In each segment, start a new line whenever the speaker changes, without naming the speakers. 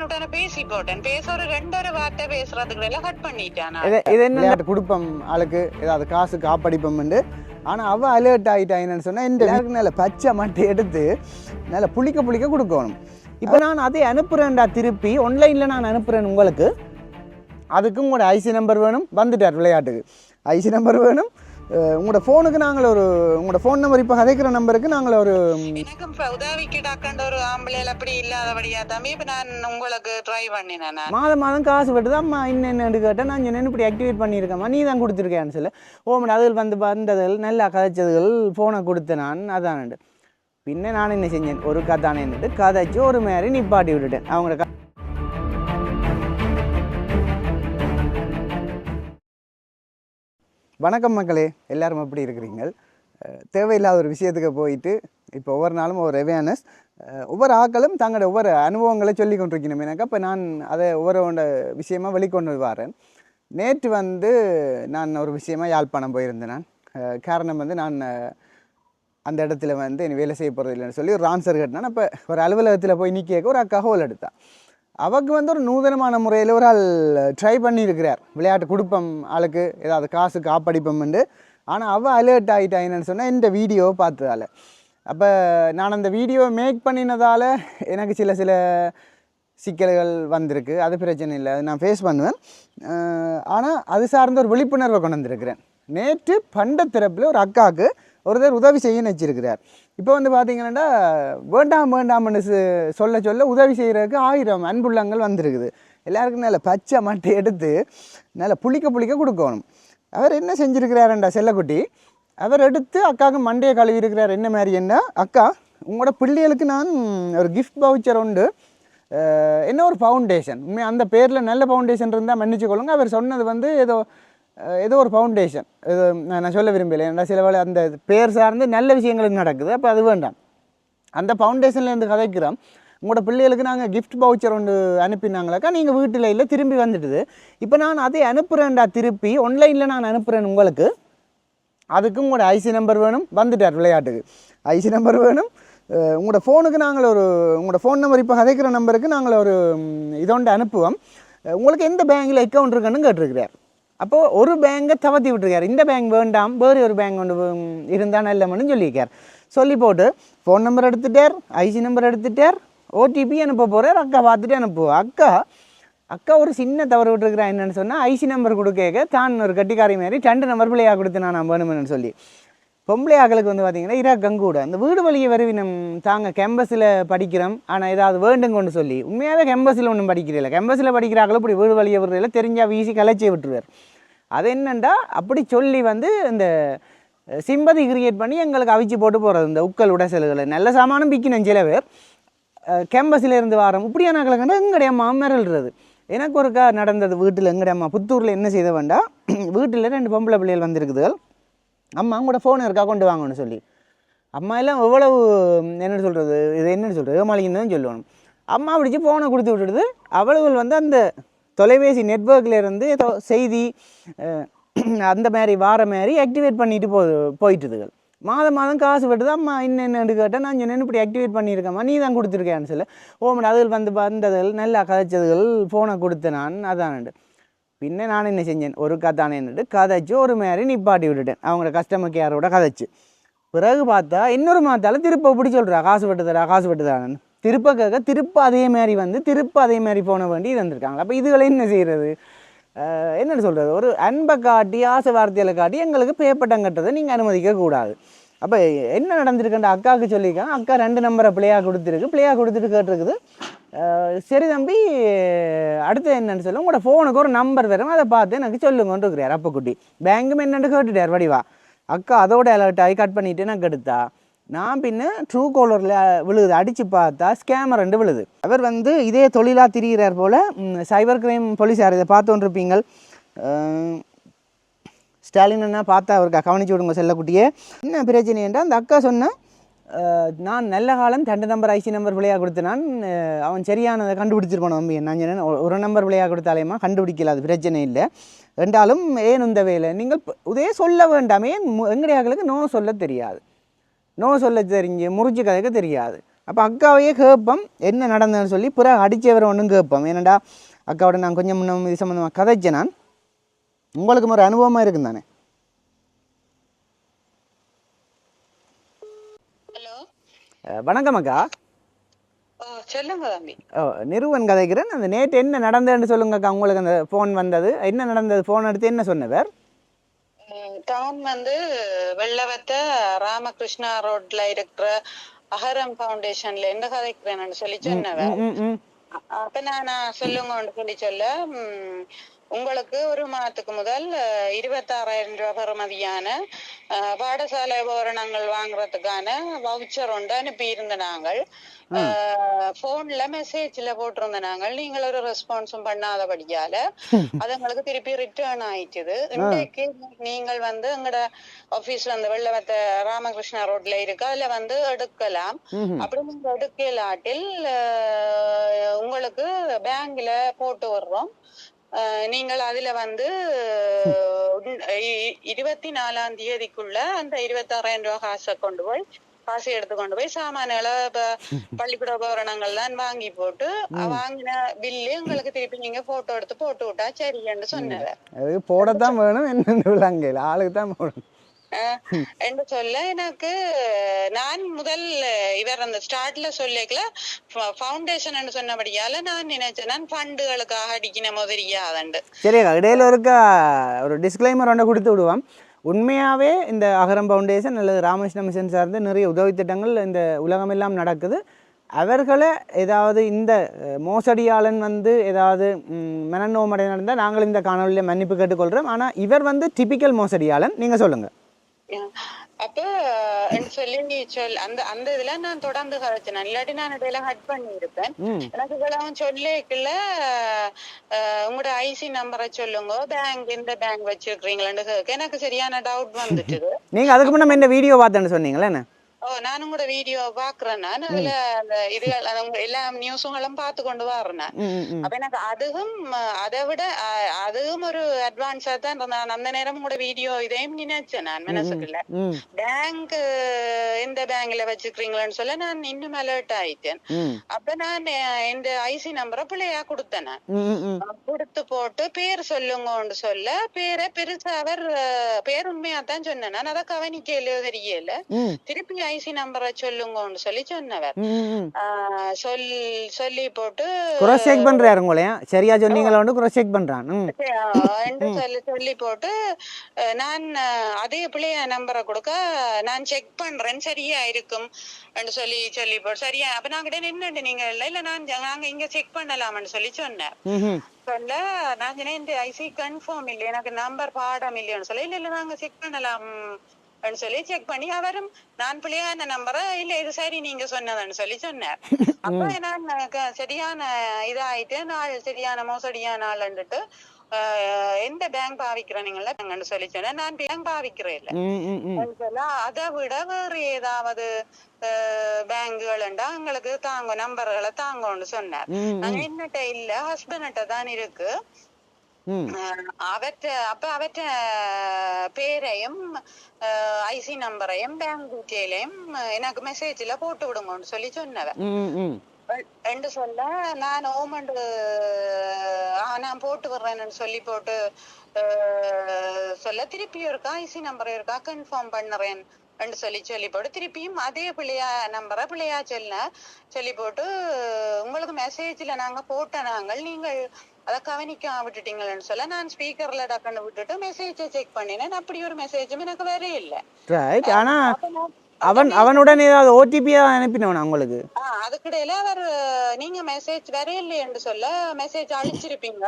நான் உடனே பேசி போட்டேன். பேச ஒரு ரெண்டொரு வார்த்தை பேசுறதுக்கு எல்லாம் கட் பண்ணிட்டேன்.
இது என்ன?
விளையாட்டு கொடுப்போம் ஆளுக்கு ஏதாவது காசு காப்படிப்போம்ண்டு. ஆனால் அவள் அலர்ட் ஆகிட்டாயின்னு சொன்னால் இந்த எல்லாருக்கும் நல்ல பச்சை மட்டை எடுத்து நல்ல புளிக்க புளிக்க கொடுக்கணும்.
இப்போ நான் அதை அனுப்புகிறேன்டா திருப்பி ஆன்லைனில் நான் அனுப்புகிறேன் உங்களுக்கு.
அதுக்கு உங்களோட ஐசி நம்பர் வேணும். வந்துட்டார் விளையாட்டுக்கு. ஐசி நம்பர் வேணும். உங்களோட ஃபோனுக்கு நாங்கள் ஒரு உங்களோட ஃபோன் நம்பர் இப்போ கதைக்கிற நம்பருக்கு நாங்கள் ஒரு
எனக்கும் உதவிக்கு டாக்கண்ட ஒரு ஆம்பளைல அப்படி இல்லாதபடியா தம்பி இப்ப நான் உங்களுக்கு ட்ரை பண்ணினேன் நான்.
மாதம் மாதம் காசு வெட்டுது அம்மா இன்னென்னு கேட்டேன் நான் சொன்னேன் இப்படி ஆக்டிவேட் பண்ணியிருக்கேம்மா நீ தான் கொடுத்துருக்கேன்னு சொல்ல ஓமன் அதில் வந்து வந்ததுகள் நல்லா கதைச்சதுகள் ஃபோனை கொடுத்தேன் நான் அதானண்டு பின்ன நான் என்ன செஞ்சேன்? ஒரு கதானேன்னுட்டு கதைச்சு ஒரு மாதிரி நிப்பாட்டி விட்டுட்டேன். அவங்களோட
வணக்கம் மக்களே எல்லாரும் எப்படி இருக்கிறீங்க? தேவையில்லாத ஒரு விஷயத்துக்கு போயிட்டு இப்போ ஒவ்வொரு நாளும் ஒரு அவேர்னஸ் ஒவ்வொரு ஆக்களும் தங்களோட ஒவ்வொரு அனுபவங்களை சொல்லி கொண்டிருக்கணும் எனக்கு அப்போ நான் அதை ஒவ்வொரு விஷயமாக வெளிக்கொண்டு வரேன். நேற்று வந்து நான் ஒரு விஷயமா யாழ்ப்பாணம் போயிருந்தேன் நான். காரணம் வந்து நான் அந்த இடத்துல வந்து என்னை வேலை செய்ய போகிறது இல்லைன்னு சொல்லி ஒரு ஆன்சர் கேட்டான் அப்போ ஒரு அலுவலகத்தில் போய் நிற்க ஒரு அக்கா ஹோல் எடுத்தான் அவருக்கு வந்து ஒரு நூதனமான முறையில் ஒரு ஆள் ட்ரை பண்ணியிருக்கிறார். விளையாட்டு கொடுப்போம் ஆளுக்கு ஏதாவது காசு காப்படிப்போம்ண்டு ஆனால் அவள் அலர்ட் ஆகிட்டாயின்னு சொன்னால் இந்த வீடியோவை பார்த்ததால். அப்போ நான் அந்த வீடியோ மேக் பண்ணினதால் எனக்கு சில சில சிக்கல்கள் வந்திருக்கு. அது பிரச்சனை இல்லை. அது நான் ஃபேஸ் பண்ணுவேன். ஆனால் அது சார்ந்த ஒரு விழிப்புணர்வை கொண்டு வந்திருக்கிறேன். நேற்று பண்ட திறப்பில் ஒரு அக்காவுக்கு ஒருத்தர் உதவி செய்யன்னு வச்சிருக்கிறார். இப்போ வந்து பார்த்தீங்கன்னா வேண்டாம் வேண்டாம்னு சொல்ல சொல்ல உதவி செய்கிறதுக்கு ஆயிரம் அன்புள்ளங்கள் வந்திருக்குது. எல்லாருக்கும் நல்ல பச்சை மட்டை எடுத்து நல்ல புளிக்க புளிக்க கொடுக்கணும். அவர் என்ன செஞ்சிருக்கிறாருண்டா செல்லக்குட்டி? அவர் எடுத்து அக்காவுக்கு மண்டையை கழுவி இருக்கிறார் என்ன மாதிரி என்ன? அக்கா உங்களோட பிள்ளைகளுக்கு நான் ஒரு கிஃப்ட் பவுச்சர் உண்டு. என்ன ஒரு ஃபவுண்டேஷன் உண்மை அந்த பேரில் நல்ல ஃபவுண்டேஷன் இருந்தால் மன்னிச்சு கொள்ளுங்க அவர் சொன்னது வந்து ஏதோ ஏதோ ஒரு ஃபவுண்டேஷன் இது நான் சொல்ல விரும்பலை ஏன்னா சில வேலை அந்த பேர் சார்ந்து நல்ல விஷயங்களுக்கு நடக்குது. அப்போ அது வேண்டாம். அந்த ஃபவுண்டேஷன்லேருந்து கதைக்கிறோம். உங்களோட பிள்ளைகளுக்கு நாங்கள் கிஃப்ட் பவுச்சர் ஒன்று அனுப்பினாங்களாக்கா நீங்கள் வீட்டில் இல்லை திரும்பி வந்துட்டுது. இப்போ நான் அதை அனுப்புகிறேன்டா திருப்பி ஆன்லைனில் நான் அனுப்புகிறேன் உங்களுக்கு. அதுக்கு உங்களோட ஐசி நம்பர் வேணும். வந்துட்டார் விளையாட்டுக்கு. ஐசி நம்பர் வேணும். உங்களோட ஃபோனுக்கு நாங்கள் ஒரு உங்களோட ஃபோன் நம்பர் இப்போ கதைக்கிற நம்பருக்கு நாங்கள் ஒரு இதோண்டு அனுப்புவோம். உங்களுக்கு எந்த பேங்கில் அக்கௌண்ட் இருக்குன்னு கேட்டிருக்கிறார். அப்போது ஒரு பேங்கை தவத்தி விட்டுருக்கார். இந்த பேங்க் வேண்டாம் வேறு ஒரு பேங்க் ஒன்று இருந்தால் நல்லமன்னு சொல்லியிருக்கார். சொல்லி போட்டு ஃபோன் நம்பர் எடுத்துட்டார் ஐசி நம்பர் எடுத்துட்டார் ஓடிபி அனுப்ப போகிறார் அக்கா பார்த்துட்டு அனுப்புவோம் அக்கா அக்கா ஒரு சின்ன தவறு விட்டுருக்கிறா என்னென்னு சொன்னால் ஐசி நம்பர் கொடுக்க தான் ஒரு கட்டிக்காரி மாதிரி ரெண்டு நம்பர் பிள்ளையாக கொடுத்து நான் வேணுமென்னு சொல்லி. பொம்பளை ஆக்களுக்கு வந்து பார்த்தீங்கன்னா இரா கங்கூட. அந்த வீடு வழியை வருவினம் தாங்க கேம்பஸில் படிக்கிறோம். ஆனால் ஏதாவது வேண்டுங்க கொண்டு சொல்லி. உண்மையாகவே கேம்பஸில் ஒன்றும் படிக்கிறதில்ல. கேம்பஸில் படிக்கிறாங்களும் இப்படி வீடு வழியை விடுறதில்ல. தெரிஞ்சா வீசி கலைச்சி விட்டுருவார். அது என்னென்னா அப்படி சொல்லி வந்து இந்த சிம்பதி கிரியேட் பண்ணி எங்களுக்கு அவிச்சு போட்டு போகிறது இந்த உக்கல் உடசல்களை. நல்ல சாமானும் பிக்கணும் சில பேர். கேம்பஸில் இருந்து வாரம். இப்படியான கலக்கண்டா எங்களுடைய அம்மா மிரல்றது எனக்கு ஒருக்கா நடந்தது வீட்டில். எங்களுடைய அம்மா? புத்தூரில் என்ன செய்த வேண்டாம் வீட்டில் ரெண்டு பொம்பளை பிள்ளைகள் வந்திருக்குதுகள். அம்மா உங்களோட ஃபோன் இருக்கா கொண்டு வாங்கன்னு சொல்லி. அம்மா எல்லாம் எவ்வளவு என்னென்னு சொல்கிறது இது என்னென்னு சொல்கிறது ஏமாளிங்கன்னு தான் சொல்லணும். அம்மா பிடிச்சி ஃபோனை கொடுத்து விட்டுடுது. அவளுகள் வந்து அந்த தொலைபேசி நெட்ஒர்க்லேருந்து ஏதோ செய்தி அந்த மாதிரி வார மாதிரி ஆக்டிவேட் பண்ணிட்டு போ போயிட்டுதுகள். மாதம் மாதம் காசு வெட்டுது. அம்மா என்னென்னு கேட்டால் நான் சொன்னேன் இப்படி ஆக்டிவேட் பண்ணியிருக்கேம்மா. நீ தான் கொடுத்துருக்கேன்னு சொல்ல. ஓமன் அதுகள் வந்து வந்ததுகள் நல்லா கதைச்சதுகள் ஃபோனை கொடுத்தேன் நான். அதான்ண்டு பின்ன நான் என்ன செஞ்சேன்? ஒரு கதானேன்னுட்டு கதைச்சு ஒரு மாதிரி நிப்பாட்டி விட்டுட்டேன். அவங்களோட கஸ்டமர் கேரோட கதைச்சு. பிறகு பார்த்தா இன்னொரு மாத்தால திருப்ப இப்படி சொல்கிறா காசு வெட்டுதடா காசு வெட்டுதான்னு. திருப்ப கேட்க திருப்ப அதே மாதிரி வந்து திருப்ப அதே மாதிரி போன வேண்டி இருந்திருக்காங்க அப்போ இதுகளை என்ன செய்கிறது என்னென்னு சொல்கிறது ஒரு அன்பை காட்டி ஆசை வார்த்தைகளை காட்டி எங்களுக்கு பேப்பட்டம் கட்டுறதை நீங்கள் அனுமதிக்க கூடாது. அப்போ என்ன நடந்திருக்குன்ற அக்காவுக்கு சொல்லியிருக்காங்க. அக்கா ரெண்டு நம்பரை பிள்ளையாக கொடுத்துருக்கு. பிள்ளையாக கொடுத்துட்டு கேட்டிருக்குது. சரி தம்பி அடுத்து என்னென்னு சொல்லு. உங்களோட ஃபோனுக்கு ஒரு நம்பர் வரும் அதை பார்த்து எனக்கு சொல்லுங்கன்னு இருக்கிறார் அப்போ குட்டி பேங்கும் என்னென்னு கேட்டுட்டார். வடிவா. அக்கா அதோட அலர்ட் ஆகி கட் பண்ணிட்டு எனக்கு எடுத்தா நான் பின்ன ட்ரூ காலரில் விழுகுது அடித்து பார்த்தா ஸ்கேமர் ரெண்டு விழுது. அவர் வந்து இதே தொழிலாக திரிகிறார் போல் சைபர் கிரைம் போலீஸார் இதை பார்த்துருப்பீங்கள் ஸ்டாலின் என்ன பார்த்தா அவருக்கு கவனிச்சு விடுங்க செல்லக்குட்டியே. என்ன பிரச்சனை என்றால் அந்த அக்கா சொன்ன நான் நல்ல காலம் ரெண்டு நம்பர் ஐசி நம்பர் பிள்ளையாக கொடுத்து நான் அவன் சரியானதை கண்டுபிடிச்சிருப்பான் நம்பி. நான் சொன்னேன் ஒரு நம்பர் பிள்ளையாக கொடுத்தாலேமா கண்டுபிடிக்கல அது பிரச்சனை இல்லை. ரெண்டாலும் ஏன் இந்த வேலை? நீங்கள் இதே சொல்ல வேண்டாமே. எங்களுடைய ஆக்களுக்கு நோ சொல்ல தெரியாது? நோ சொல்ல தெரிஞ்சு முறிச்சு கதைக்க தெரியாது. அப்போ அக்காவையே கேட்போம் என்ன நடந்ததுன்னு சொல்லி பிற அடித்தவரை ஒன்றும் கேட்போம். ஏன்னாடா அக்காவோட நான் கொஞ்சம் முன்ன இது சம்மந்தமாக கதைச்சேன் நான். உங்களுக்கு ஒரு அனுபவமாக இருக்கும் தானே
ஹலோ
அஹ் வணக்கம் அக்கா.
சொல்லுங்க தம்பி.
நிறுவன் கதைக்கிறேன். அந்த நேற்று என்ன நடந்ததுன்னு சொல்லுங்க அக்கா உங்களுக்கு அந்த ஃபோன் வந்தது. என்ன நடந்தது? ஃபோன் எடுத்து என்ன சொன்னவர்?
தான் வந்து வெள்ளவத்த ராமகிருஷ்ணா ரோட்ல இருக்கிற அகரம் ஃபவுண்டேஷன்ல என்ன கதைக்கிறேன்னு சொல்லி சொன்னவர். அப்ப நான் சொல்லுங்க சொல்லி சொல்ல உங்களுக்கு ஒரு மாதத்துக்கு முதல் இருபத்தாறாயிரம் ரூபாய் பெறுமதியான பாடசாலை உபகரணங்கள் வாங்குறதுக்கான வவுச்சர் ஒன்று அனுப்பி இருந்த நாங்கள் போன்ல மெசேஜ்ல போட்டிருந்த நாங்கள். நீங்கள் ஒரு ரெஸ்பான்ஸும் பண்ணாதபடியால அது எங்களுக்கு திருப்பி ரிட்டர்ன் ஆயிட்டுது. இன்றைக்கு நீங்கள் வந்து எங்கட ஆபீஸ் வந்து வெள்ளவத்த ராமகிருஷ்ணா ரோட்ல இருக்கு. அதுல வந்து எடுக்கலாம். அப்படி நீங்க எடுக்கலாட்டில் உங்களுக்கு பேங்க்ல போட்டு வர்றோம் நீங்கள் அதுல வந்து இருபத்தி நாலாம் தேதிக்குள்ள அந்த இருபத்தாறாயிரம் ரூபாய் காசை கொண்டு போய் காசு எடுத்து கொண்டு போய் சாமான்களை பள்ளிக்கூட உபகரணங்கள் தான் வாங்கி போட்டு வாங்கின பில்லு உங்களுக்கு திருப்பி நீங்க போட்டோ எடுத்து போட்டு விட்டா சரின்னு
அது போடத்தான் வேணும் என்ன ஆளுக்கு தான் போடணும்.
என்று சொல்ல எனக்கு நான் முதல் இவர் அந்த ஸ்டார்ட்ல சொல்லிக்கல ஃபவுண்டேஷன் சொன்னபடியால நான் நினைச்சேன் நான் ஃபண்டுகளுக்காக அடிக்கின முதலியாதண்டு
சரி இடையில இருக்க ஒரு டிஸ்க்ளைமர் ஒன்று கொடுத்து விடுவோம். உண்மையாகவே இந்த அகரம் ஃபவுண்டேஷன் அல்லது ராமகிருஷ்ண மிஷன் சார்ந்து நிறைய உதவி திட்டங்கள் இந்த உலகமெல்லாம் நடக்குது. அவர்களை ஏதாவது இந்த மோசடியாளன் வந்து ஏதாவது மனநோமடை நடந்தால் நாங்கள் இந்த காணொலியில் மன்னிப்பு கேட்டுக்கொள்கிறோம். ஆனால் இவர் வந்து டிபிக்கல் மோசடியாளன். நீங்கள் சொல்லுங்கள்
அப்ப சொல்லி சொல் அந்த அந்த இதுல நான் தொடர்ந்து கதைச்சேன் இல்லாட்டி நான் இடையில ஹட் பண்ணி இருப்பேன் எனக்கு இதெல்லாம் சொல்லிக்கல உங்களோட ஐசி நம்பரை சொல்லுங்க. பேங்க் இந்த பேங்க் வச்சிருக்கீங்களான்னு கேட்க எனக்கு சரியான டவுட் வந்துட்டுது.
நீங்கள் அதுக்கு முன்னே இந்த வீடியோ பார்த்தேன்னு சொன்னீங்களே என்ன?
ஓ நானும் கூட வீடியோ பாக்குறேன் நான் அதுல அந்த இது எல்லா நியூஸுங்களும் பார்த்து கொண்டு
ம்
அப்ப எனக்கு அதுவும் அதை விட அதுவும் ஒரு அட்வான்ஸா தான். நான் அந்த நேரம் கூட வீடியோ இதையும் நினைச்சேன் நான் மனசுக்குள்ள பேங்க் எந்த பேங்க்ல வச்சுக்கிறீங்களன்னு சொல்ல நான் இன்னும் அலர்ட் ஆயிட்டேன் அப்ப நான் இந்த ஐசி நம்பரை பிள்ளையா கொடுத்தேன் கொடுத்து போட்டு பேர் சொல்லுங்கன்னு சொல்ல பேரை பெருசா அவர் பேர் உண்மையா தான் சொன்னேன் நான் அதை கவனிக்கலையோ தெரியல திருப்பி ஐசி நம்பரை சொல்லுங்கன்னு சொல்லி சொன்னவர். சொல் சொல்லி போட்டு
cross செக் பண்ணுறாரு உங்களையா சரியா சொன்னீங்களோன்னு cross ம்.
ஆஹ் என்று சொல்லி சொல்லி போட்டு அஹ் நான் அஹ், அதே பிள்ளைய நம்பரை கொடுக்க நான் செக் பண்றேன். சரியா இருக்கும் என்று சொல்லி சொல்லி போட்டு சரியா? அப்ப நான் கிட்ட நின்னுட்டு நீங்க இல்ல இல்ல நான் ஜ- நாங்க இங்க செக் பண்ணலாம்னு சொல்லி சொன்னேன் சொல்ல நான் சொன்னேன் இந்த ஐசி கன்ஃபார்ம் இல்லை எனக்கு நம்பர் பாடம் இல்லைன்னு சொல்ல இல்ல இல்ல நாங்க செக் பண்ணலாம். ன்னு சொல்லி செக் பண்ணி அவரும் நான் பிள்ளையான நம்பரை இல்ல இது சரி நீங்க சொன்னதுன்னு சொல்லி சொன்னார். அப்ப நான் சரியான இதாயிட்டு நாள் சரியான மோசடியான ஆளுன்னுட்டு ஆஹ் எந்த பேங்க் பாவிக்கிறீங்களா சொல்லி சொன்னேன் நான் பேங்க் பாவிக்கிறேன் இல்ல. அதை விட வேறு ஏதாவது பேங்குகள் எங்களுக்கு தாங்க நம்பர்களை தாங்கன்னு சொன்னார். என்னட்ட இல்ல ஹஸ்பண்ட்ட தான் இருக்கு. அவற்ற அப்ப அவற்ற பேரையும் ஐசி நம்பரையும் பேங்க் டீட்டெயிலையும் எனக்கு மெசேஜ்ல போட்டு விடுங்கன்னு சொல்லி சொன்னவ. என்று சொல்ல நான் ஓமண்டு நான் போட்டு விடுறேன்னு சொல்லி போட்டு சொல்ல திருப்பி இருக்கா ஐசி நம்பர் இருக்கா கன்ஃபார்ம் பண்ணுறேன் என்று சொல்லி சொல்லி போட்டு திருப்பியும் அதே பிள்ளையா நம்பரை பிள்ளையா சொல்ல சொல்லி போட்டு உங்களுக்கு மெசேஜ்ல நாங்க போட்ட நாங்கள் நீங்கள் அதை கவனிக்க விட்டுட்டீங்களன்னு சொல்ல நான் ஸ்பீக்கர்ல டக்குன்னு விட்டுட்டு மெசேஜை செக் பண்ணினேன். அப்படி ஒரு மெசேஜும் எனக்கு வரவே இல்லை.
அவன் அவனுடன் ஏதாவது ஓடிபியாக அனுப்பினவன் உங்களுக்கு?
அதுக்கிடையில அவர் நீங்க மெசேஜ் வரையில்லை என்று சொல்ல மெசேஜ் அழிச்சிருப்பீங்க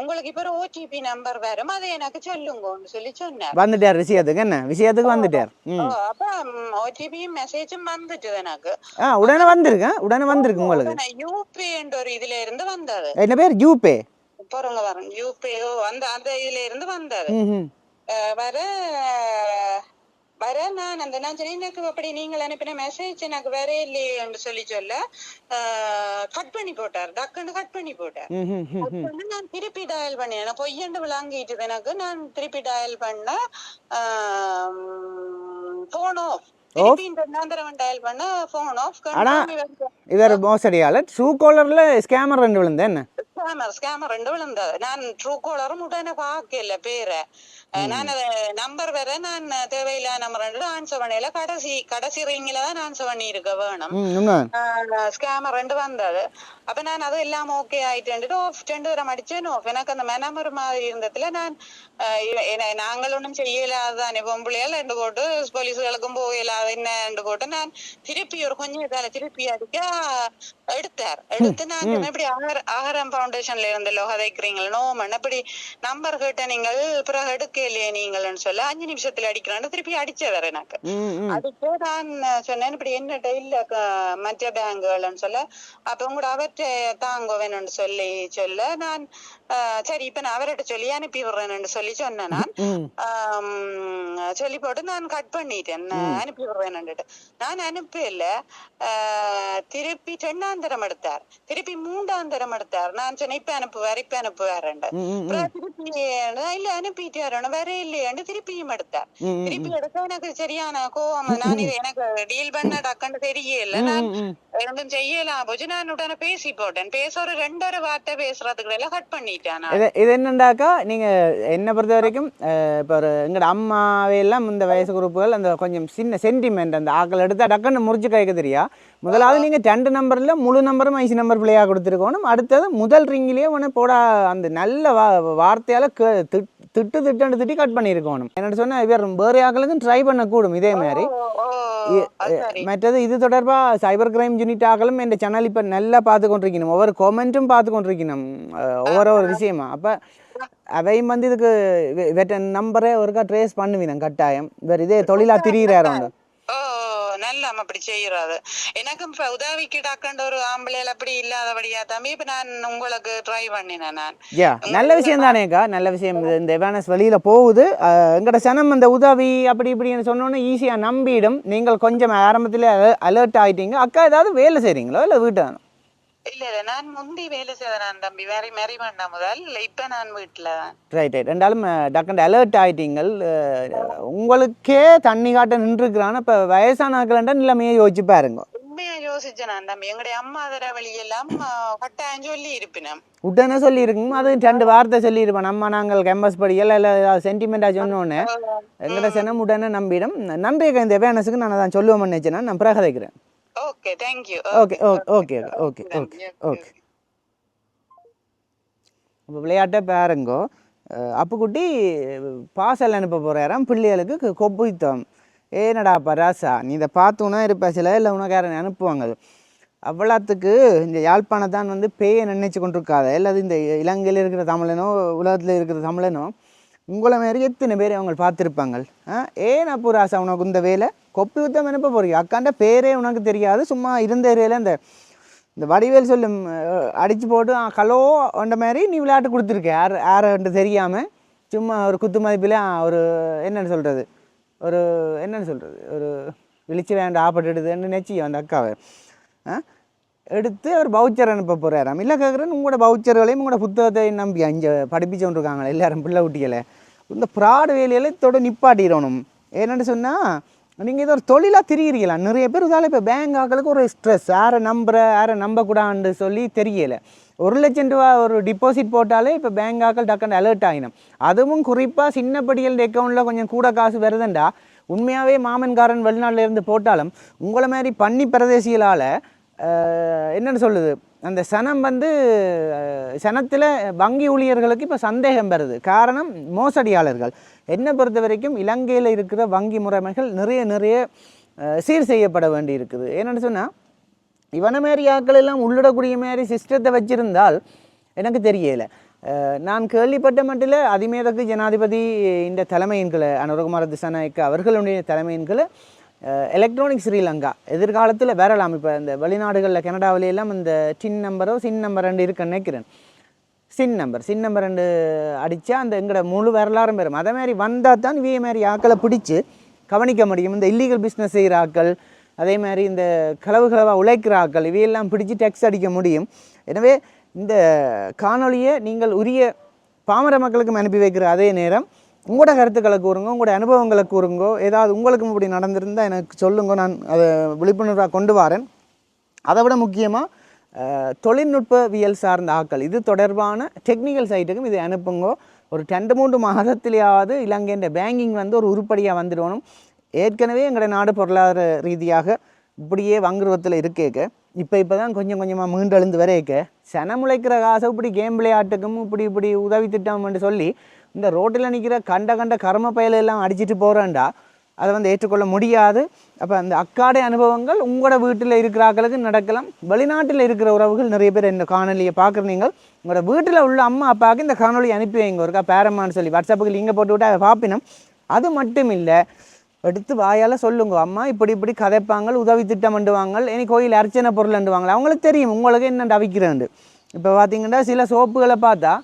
உங்களுக்கு இப்ப ஓடிபி நம்பர் வரும். அதை எனக்கு சொல்லுங்கன்னு சொல்லி சொன்னார்.
வந்துட்டார் விஷயத்துக்கு என்ன? விஷயத்துக்கு வந்துட்டார்.
அப்ப ஓடிபி மெசேஜும் வந்துட்டு எனக்கு.
ஆ உடனே வந்திருக்கேன் உடனே வந்திருக்கு உங்களுக்கு.
யூபி என்ற ஒரு இதுல இருந்து வந்தது.
என்ன பேர்? ஜூபே
போறவங்க வரேன் யூபி அந்த அந்த இதுல இருந்து வந்தது. வர வர நான் அந்த நான் சொன்னேன் எனக்கு அப்படி நீங்கள் அனுப்பின மெசேஜ் எனக்கு வேற இல்லையேன்னு சொல்லி சொல்ல கட் பண்ணி போட்டார். டக்குன்னு கட் பண்ணி போட்டார். நான் திருப்பி டயல் பண்ணேன். பொய்யண்டு விளங்கிட்டு எனக்கு நான் திருப்பி டயல் பண்ண போனோ
இவர் மோசடியாளர். ட்ரூ காலரில் ஸ்கேமர் ரெண்டு விழுந்தேன்
ஸ்கேமர் ஸ்கேமர் ரெண்டு விழுந்தது நான் ட்ரூ காலரும் உடனே பார்க்கல பேரை. நான் நம்பர் வேற நான் தேவையில்லாத நம்பர் ரெண்டு ஆன்சர் பண்ணல கடைசி கடைசி ரிங்கில தான் ஆன்சர் பண்ணி இருக்க வேணும். ஸ்கேமர் ரெண்டு வந்தது. அப்ப நான் அது எல்லாம் ஓகே ஆயிட்டு ஆஃப் ரெண்டு தரம் அடிச்சேன் ஆஃப் எனக்கு அந்த மனம் ஒரு மாதிரி இருந்ததுல நான் நாங்கள் ஒன்றும் செய்யலாதானே பொம்பளையால் ரெண்டு போட்டு போலீஸ்களுக்கும் போகலாத என்ன ரெண்டு போட்டு நான் திருப்பி ஒரு கொஞ்சம் இதால திருப்பி அடிக்க எடுத்தார். எடுத்து நான் இப்படி ஆகர- ஆகரம் ஃபவுண்டேஷன்ல இருந்தല്ലോ கதைக்கிறீங்களா நோமன். இப்படி நம்பர் கேட்ட நீங்கள் பிறகு எடுக்கலையே நீங்கள்னு சொல்ல அஞ்சு நிமிஷத்துல அடிக்கிறான்னு திருப்பி அடிச்சவர் எனக்கு. அதுக்கு நான் சொன்னேன் இப்படி என்னட்ட இல்ல மற்ற பேங்குகள்னு சொல்ல அப்ப உங்களோட அவற்றை தாங்க வேணும்னு சொல்லி சொல்ல நான் சரி இப்ப நான் அவர்கிட்ட சொல்லி அனுப்பி விடுறேன்னு சொல்லி சொன்னேன் நான் சொல்லி போட்டு நான் கட் பண்ணிட்டேன். அனுப்பி விடுறேன்னுட்டு. நான் அனுப்பல திருப்பி ரெண்டாந்தரம் எடுத்தார். திருப்பி மூன்றாந்தரம் எடுத்தார். நான் சொன்னேன் இப்ப அனுப்புவார் இப்ப அனுப்புவாருண்டு திருப்பி இல்ல அனுப்பிட்டாரு வேற இல்லையாண்டு திருப்பியும் எடுத்தார். திருப்பி எடுக்க எனக்கு சரியான கோவம். நான் இது எனக்கு டீல் பண்ண டக்குன்னு தெரியல. நான்
ம், ம்.
ரெண்டும் செய்யலாம். போச்சு. நான் உடனே பேசி போட்டேன். பேச ஒரு ரெண்டொரு வார்த்தை பேசுறதுக்கு எல்லாம் கட் நான்.
இது இது என்னண்டாக்கா நீங்கள் என்னை பொறுத்த வரைக்கும் இப்போ ஒரு எங்களோட அம்மாவையெல்லாம் இந்த வயசு குரூப்புகள் அந்த கொஞ்சம் சின்ன சென்டிமெண்ட் அந்த ஆக்கள் எடுத்தால் டக்குன்னு முறிச்சு கைக்க தெரியா? முதலாவது நீங்கள் ரெண்டு நம்பரில் முழு நம்பரும் ஐசி நம்பர் பிள்ளையாக கொடுத்துருக்கணும். அடுத்தது முதல் ரிங்கிலேயே ஒன்று போடா அந்த நல்ல வா வார்த்தையால் க திட்டு திட்டு திட்டு திட்டி கட் பண்ணியிருக்கணும். என்னோட சொன்னால் இவர் வேறு ஆக்களுக்கும் ட்ரை பண்ணக்கூடும் இதே மாதிரி. மற்றது இது தொடர்பாக சைபர் கிரைம் யூனிட் ஆகலும் என் சேனல் இப்போ நல்லா பார்த்து கொண்டிருக்கணும். ஒவ்வொரு கொமெண்ட்டும் பார்த்து கொண்டிருக்கணும். ஒவ்வொரு ஒரு விஷயமா. அப்போ அவையும் வந்து இதுக்கு இவற்ற நம்பரை ஒருக்கா ட்ரேஸ் பண்ணுவீங்க கட்டாயம். இவர் இதே தொழிலாக திரியிறாரு அவங்க
ஓ நல்ல அப்படி செய்யறாது எனக்கும் இப்ப உதவிக்கு டாக்கண்ட ஒரு ஆம்பளையில அப்படி இல்லாதபடியா தம்பி இப்ப நான் உங்களுக்கு ட்ரை பண்ணினேன் நான்.
யா நல்ல விஷயம் தானேக்கா நல்ல விஷயம். இந்த அவேர்னஸ் வெளியில் போகுது. எங்கட சனம் இந்த உதவி அப்படி இப்படின்னு சொன்னோன்னே ஈஸியாக நம்பிடும். நீங்கள் கொஞ்சம் ஆரம்பத்தில் அலர்ட் ஆயிட்டீங்க. அக்கா ஏதாவது வேலை செய்கிறீங்களோ இல்லை வீட்டு
இல்ல இல்ல. நான் முந்தி வேலை செய்தேன் தம்பி. வேற மேரி பண்ண முதல். இப்ப நான் வீட்டுல தான்
ரைட் ரைட் ரெண்டாலும் டக்குண்டு அலர்ட் ஆயிட்டீங்கள். உங்களுக்கே தண்ணி காட்ட நின்றுக்கிறான்னு இப்போ வயசான ஆக்கலண்டா நிலைமையை யோசிச்சு பாருங்க.
உண்மையா யோசிச்சேன் நான் தம்பி. எங்களுடைய அம்மா தர வழியெல்லாம் கட்டாயம் சொல்லி இருப்பினோம்
உடனே சொல்லியிருக்குங்க அது ரெண்டு வார்த்தை சொல்லியிருப்பேன் நம்ம நாங்கள் கேம்பஸ் படிக்கல இல்லை சென்டிமெண்ட்டாக சொன்னோன்னே எங்கட சனம் உடனே நம்பிடும். நன்றி இந்த அவேர்னஸுக்கு நான் அதான் சொல்லுவோம்னு நினச்சேன்னா நான் பிறகு
okay thank you
okay okay okay okay okay okay இப்போ விளையாட்டை பாருங்கோ. அப்புக்குட்டி பாசல் அனுப்ப போகிறாராம் பிள்ளைகளுக்கு கொப்புத்தம் ஏனடா பராசா நீ இதை பார்த்தோன்னா இருப்ப சில இல்லை உனக்காரன் அனுப்புவாங்க. அவ்வளோத்துக்கு இந்த யாழ்ப்பாணத்தான் வந்து பேயை நினைச்சு கொண்டிருக்காத. இல்லை இந்த இலங்கையில் இருக்கிற தமிழனோ உலகத்தில் இருக்கிற தமிழனோ உங்களை மாதிரி எத்தனை பேர் அவங்க பார்த்துருப்பாங்க ஆ? ஏன் அப்போ ராசா உனக்கு இந்த வேலை? கொப்பி யுத்தம் அனுப்ப போறீங்க? அக்காண்ட பேரே உனக்கு தெரியாது சும்மா இருந்த ஏரியாவில் இந்த இந்த வடிவேல் சொல்லும் அடித்து போட்டு ஹலோ அந்த மாதிரி நீ விளையாட்டு கொடுத்துருக்க. யார் யாருன்ட்டு தெரியாமல் சும்மா ஒரு குத்து மதிப்பில் ஒரு என்னன்னு சொல்கிறது ஒரு என்னென்னு சொல்கிறது ஒரு விழிச்சு வேண்ட ஆப்பட்டுடுதுன்னு நெச்சி அந்த அக்காவை. ஆ? எடுத்து அவர் பவுச்சர் அனுப்ப போகிறாராம் இல்லை கேட்குறேன்னு உங்களோட பவுச்சர்களையும் உங்களோட புத்தகத்தையும் நம்பி படிப்பிச்சு கொண்டுருக்காங்களே எல்லாரும் பிள்ளை ஊட்டிகளை இந்த ப்ராடு வேலையில தொட நிப்பாட்டிடணும். என்னென்னு சொன்னால் நீங்கள் இதை ஒரு தொழிலாக தெரிகிறீங்களா நிறைய பேர் இதால் இப்போ பேங்க் ஆக்களுக்கு ஒரு ஸ்ட்ரெஸ் யாரை நம்புற யாரை நம்பக்கூடாதுன்னு சொல்லி தெரியலை. ஒரு லட்சம் ரூபா ஒரு டிபாசிட் போட்டாலே இப்போ பேங்க் ஆக்கள் டக்குன்னு அலர்ட் ஆகினோம் அதுவும் குறிப்பாக சின்னப்படிகள் அக்கௌண்ட்டில் கொஞ்சம் கூட காசு வருதுண்டா? உண்மையாகவே மாமன்காரன் வெளிநாட்டில் இருந்து போட்டாலும் உங்களை மாதிரி பண்ணி பிரதேசிகளால் என்னென்னு சொல்லுது? அந்த சனம் வந்து சனத்தில் வங்கி ஊழியர்களுக்கு இப்போ சந்தேகம் வருது. காரணம் மோசடியாளர்கள். என்னை பொறுத்த வரைக்கும் இலங்கையில் இருக்கிற வங்கி முறைமைகள் நிறைய நிறைய சீர் செய்யப்பட வேண்டி இருக்குது என்னென்னு சொன்னால் இவனை மாரி ஆட்கள் எல்லாம் உள்ளிடக்கூடிய மாதிரி சிஸ்டத்தை வச்சிருந்தால் எனக்கு தெரியலை. நான் கேள்விப்பட்ட மட்டில் அதிமேதக்கு ஜனாதிபதி இந்த தலைமையின்களை அனுரகுமார திசாநாயக்க அவர்களுடைய தலைமையின்களை எலக்ட்ரானிக் ஸ்ரீலங்கா. எதிர்காலத்தில் வரலாம். இப்போ இந்த வெளிநாடுகளில் கனடாவில இந்த டின் நம்பரோ சின் நம்பர் ரெண்டு இருக்குன்னு நினைக்கிறேன். சின் நம்பர் சின் நம்பர் ரெண்டு அடித்தா அந்த எங்களோட முழு வரலாறும் பெறும் அதே மாதிரி வந்தால் தான் இவைய மாதிரி ஆக்களை பிடிச்சி கவனிக்க முடியும். இந்த இல்லீகல் பிஸ்னஸ் செய்கிற ஆக்கள் அதே மாதிரி இந்த களவு களவாக உழைக்கிற ஆக்கள் இவையெல்லாம் பிடிச்சி டேக்ஸ் அடிக்க முடியும். எனவே இந்த காணொலியை நீங்கள் உரிய பாமர மக்களுக்கும் அனுப்பி வைக்கிற அதே நேரம் உங்களோட கருத்துக்களை கூறுங்க உங்களோட அனுபவங்களை கூறுங்கோ. ஏதாவது உங்களுக்கும் இப்படி நடந்திருந்தால் எனக்கு சொல்லுங்க. நான் அதை விழிப்புணர்வாக கொண்டு வரேன். அதை விட முக்கியமாக தொழில்நுட்பவியல் சார்ந்த ஆக்கள். இது தொடர்பான டெக்னிக்கல் சைட்டுக்கும் இதை அனுப்புங்கோ. ஒரு ரெண்டு மூன்று மாதத்திலேயாவது இலங்கைன்ற பேங்கிங் வந்து ஒரு உருப்படியாக வந்துடணும். ஏற்கனவே எங்களோட நாடு பொருளாதார ரீதியாக இப்படியே வங்குருவத்தில் இருக்கேக்க. இப்போ இப்போ தான் கொஞ்சம் கொஞ்சமாக மீண்டெழுந்து வரைக்க சனமுளைக்கிற காசை இப்படி கேம் விளையாட்டுக்கும் இப்படி இப்படி உதவி திட்டம்னு சொல்லி இந்த ரோட்டில் நிற்கிற கண்ட கண்ட கர்ம பயலெல்லாம் அடிச்சிட்டு போகிறேன்டா அதை வந்து ஏற்றுக்கொள்ள முடியாது. அப்போ அந்த அக்காடை அனுபவங்கள் உங்களோட வீட்டில் இருக்கிறாக்களுக்கு நடக்கலாம். வெளிநாட்டில் இருக்கிற உறவுகள் நிறைய பேர் இந்த காணொலியை பார்க்குற நீங்கள். உங்களோட வீட்டில் உள்ள அம்மா அப்பாவுக்கு இந்த காணொலி அனுப்பி வைங்க. ஒருக்கா பேரம்மான்னு சொல்லி வாட்ஸ்அப்புக்கு லிங்கை போட்டு விட்டு அதை பார்ப்பினோம். அது மட்டும் இல்லை எடுத்து வாயால் சொல்லுங்க. அம்மா இப்படி இப்படி கதைப்பாங்க உதவி திட்டம் பண்ணுவாங்க இனி கோயில் அர்ச்சனை பொருள் அண்டுவாங்களா. அவங்களுக்கு தெரியும் உங்களுக்கு என்ன அவிக்கிறேன் இப்போ பார்த்தீங்கன்னா சில சோப்புகளை பார்த்தா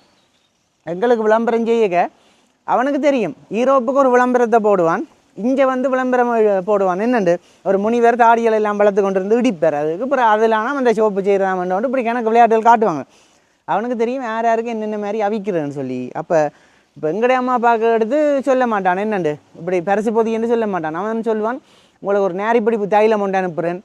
எங்களுக்கு விளம்பரம் செய்யக்க அவனுக்கு தெரியும். ஈரோப்புக்கு ஒரு விளம்பரத்தை போடுவான். இங்கே வந்து விளம்பரம் போடுவான். என்னண்டு? ஒரு முனிவர் தாடிகள் எல்லாம் வளர்த்து கொண்டு இருந்து இடிப்பார். அதுக்கு அப்புறம் அதிலான அந்த சோப்பு செய்கிறான் இப்படி கணக்கு விளையாட்டுகள் காட்டுவாங்க. அவனுக்கு தெரியும் யார் யாருக்கு என்னென்ன மாதிரி அவிக்கிறேன்னு சொல்லி. அப்போ இப்போ எங்கடைய அம்மா அப்பாவுக்கு எடுத்து சொல்ல மாட்டான். என்னண்டு? இப்படி பரிசு பொதின்னு சொல்ல மாட்டான். அவன் சொல்லுவான் உங்களுக்கு ஒரு நேரி பிடிப்பு தைலம் உண்டு அனுப்புகிறேன்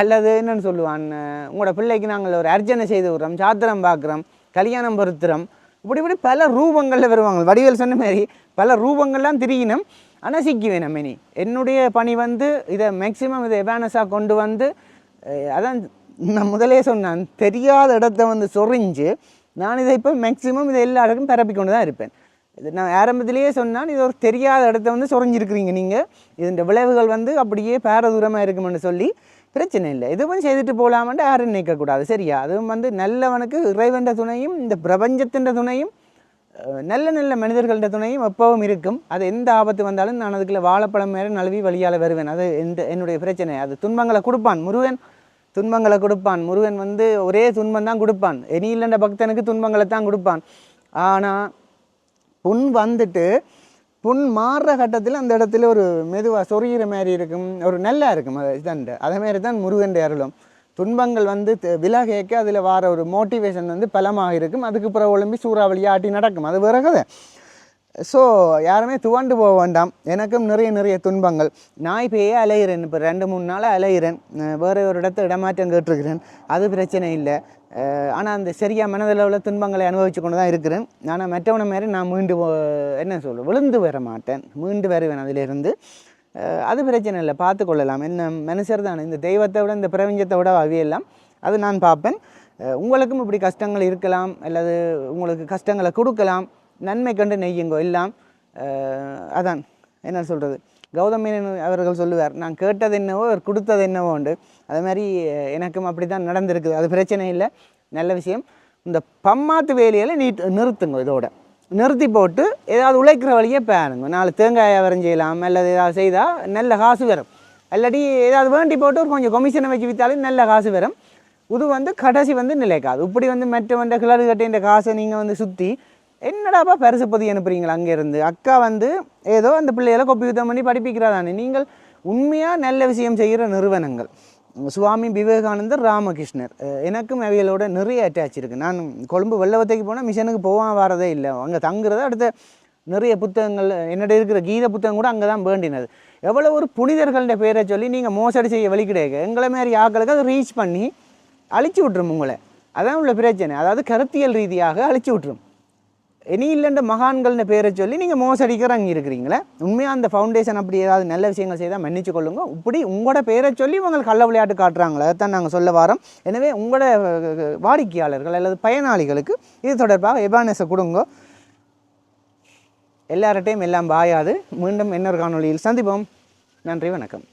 அல்லது என்னன்னு சொல்லுவான் உங்களோட பிள்ளைக்கு நாங்கள் ஒரு அர்ச்சனை செய்து விடுறோம். சாத்திரம் பார்க்குறோம். கல்யாணம் பொருத்துறோம் இப்படி இப்படி பல ரூபங்களில் வருவாங்க. வடிவேல் சொன்ன மாதிரி பல ரூபங்கள்லாம் திரியினும் ஆனால் சிக்குவேன் நம்ம இனி. என்னுடைய பணி வந்து இதை மேக்சிமம் இதை அவேர்னஸாக கொண்டு வந்து அதான் நான் முதலே சொன்னேன். தெரியாத இடத்த வந்து சொரிஞ்சு நான் இதை இப்போ மேக்சிமம் இதை எல்லா இடக்கும் பரப்பி கொண்டு தான் இருப்பேன். இது நான் ஆரம்பத்திலேயே சொன்னால் இது ஒரு தெரியாத இடத்த வந்து சொரிஞ்சிருக்கிறீங்க நீங்கள் இதன் விளைவுகள் வந்து அப்படியே பேரதூரமாக இருக்குமென்னு சொல்லி பிரச்சனை இல்லை இதுவும் செய்துட்டு போகலாமன்ட்டு யாரும் நினைக்கக்கூடாது. சரியா? அதுவும் வந்து நல்லவனுக்கு இறைவன்ற துணையும் இந்த பிரபஞ்சத்தின்ற துணையும் நல்ல நல்ல மனிதர்கள்ட துணையும் எப்பவும் இருக்கும். அது எந்த ஆபத்து வந்தாலும் நான் அதுக்குள்ள வாழைப்பழம் மேலே நழுவி வழியால் வருவேன். அது எந்த என்னுடைய பிரச்சனை. அது துன்பங்களை கொடுப்பான். முருகன் துன்பங்களை கொடுப்பான். முருகன் வந்து ஒரே துன்பம் தான் கொடுப்பான். இனி இல்லைன்ற பக்தனுக்கு துன்பங்களை தான் கொடுப்பான். ஆனால் புண் வந்துட்டு புண் மாறுற கட்டத்தில் அந்த இடத்துல ஒரு மெதுவாக சொரிகிற மாதிரி இருக்கும். ஒரு நல்லா இருக்கும். அது இதாண்டு. அதே மாதிரி தான் முருகன் அருளும். துன்பங்கள் வந்து த- விலகேக்க அதில் வர ஒரு மோட்டிவேஷன் வந்து பலமாக இருக்கும். அதுக்கு பிறகு ஒழும்பி சூறாவளி ஆட்டி நடக்கும். அது வேற கதை ஸோ யாருமே துவண்டு போக வேண்டாம். எனக்கும் நிறைய நிறைய துன்பங்கள். நான் இப்போயே அலைகிறேன் இப்போ ரெண்டு மூணு நாளாக அலைகிறேன் வேறு ஒரு இடத்த இடமாற்றம் கேட்டிருக்கிறேன். அது பிரச்சனை இல்லை. ஆனால் அந்த சரியாக மனதில் உள்ள துன்பங்களை அனுபவிச்சு கொண்டு தான் இருக்கிறேன். ஆனால் மற்றவனை மாதிரி நான் மீண்டு போ- என்ன சொல்ல விழுந்து வர மாட்டேன். மீண்டு வருவேன் அதிலிருந்து. அது பிரச்சனை இல்லை. பார்த்து கொள்ளலாம். என்ன மனுஷர் தான். இந்த தெய்வத்தை விட இந்த பிரபஞ்சத்தை விட அவியெல்லாம் அது நான் பார்ப்பேன். உங்களுக்கும் இப்படி கஷ்டங்கள் இருக்கலாம். அல்லது உங்களுக்கு கஷ்டங்களை கொடுக்கலாம். நன்மை கண்டு நெய்யுங்கோ எல்லாம் அதான் என்ன சொல்கிறது கௌதமேனன் அவர்கள் சொல்லுவார் நான் கேட்டது என்னவோ அவர் கொடுத்தது என்னவோ உண்டு. அது மாதிரி எனக்கும் அப்படி தான் நடந்திருக்குது. அது பிரச்சனை இல்லை. நல்ல விஷயம். இந்த பம்மாத்து வேலையில் நீ நிறுத்துங்க இதோட. நிறுத்தி போட்டு ஏதாவது உழைக்கிற வழியே பாருங்க நாலு தேங்காய் வியாபாரம் செய்யலாம் அல்லது ஏதாவது செய்தால் நல்ல காசு வரும். இல்லாட்டி ஏதாவது வேண்டி போட்டு ஒரு கொஞ்சம் கொமிஷனை வச்சு விற்றாலும் நல்ல காசு வரும். இது வந்து கடைசி வந்து நிலைக்காது. இப்படி வந்து மற்றவன் கிளறு கட்டின்ற காசை நீங்கள் வந்து சுற்றி என்னடாப்பா பரிசு பொதி அனுப்புறீங்களா அங்கேருந்து? அக்கா வந்து ஏதோ அந்த பிள்ளைகளை கொப்பி யுத்தம் பண்ணி படிப்பிக்கிறாதானே நீங்கள் உண்மையாக நல்ல விஷயம் செய்கிற நிறுவனங்கள். சுவாமி விவேகானந்தர் ராமகிருஷ்ணர். எனக்கும் அவைகளோட நிறைய அட்டாச் இருக்குது நான் கொழும்பு வெள்ளவத்தைக்கு போனால் மிஷனுக்கு போவான் வரதே இல்லை. அங்கே தங்குறது அடுத்த நிறைய புத்தகங்கள் என்னோட இருக்கிற கீத புத்தகம் கூட அங்கே தான் வேண்டினது. எவ்வளோ ஒரு புனிதர்கள்ட பேரை சொல்லி நீங்கள் மோசடி செய்ய வழி கிடையாது எங்களை மாதிரி ஆக்களுக்கு அதை ரீச் பண்ணி அழிச்சு விட்ரும் உங்களை. அதான் உள்ள பிரச்சனை. அதாவது கருத்தியல் ரீதியாக அழிச்சு விட்ரும் இனி இல்லைன்ற மகான்கள்னு பேரை சொல்லி நீங்கள் மோசடிக்கிறங்க இருக்கிறீங்களே? உண்மையாக அந்த ஃபவுண்டேஷன் அப்படி ஏதாவது நல்ல விஷயங்கள் செய்தால் மன்னிச்சு கொள்ளுங்க. இப்படி உங்களோட பேரை சொல்லி உங்களுக்கு கள்ள விளையாட்டு காட்டுறாங்களே அதைத்தான் நாங்கள் சொல்ல வரோம். எனவே உங்களோட வாடிக்கையாளர்கள் அல்லது பயனாளிகளுக்கு இது தொடர்பாக எபானஸை கொடுங்க. எல்லார்ட்டையும் எல்லாம் பாயாது மீண்டும் இன்னொரு காணொளியில் சந்திப்போம். நன்றி வணக்கம்.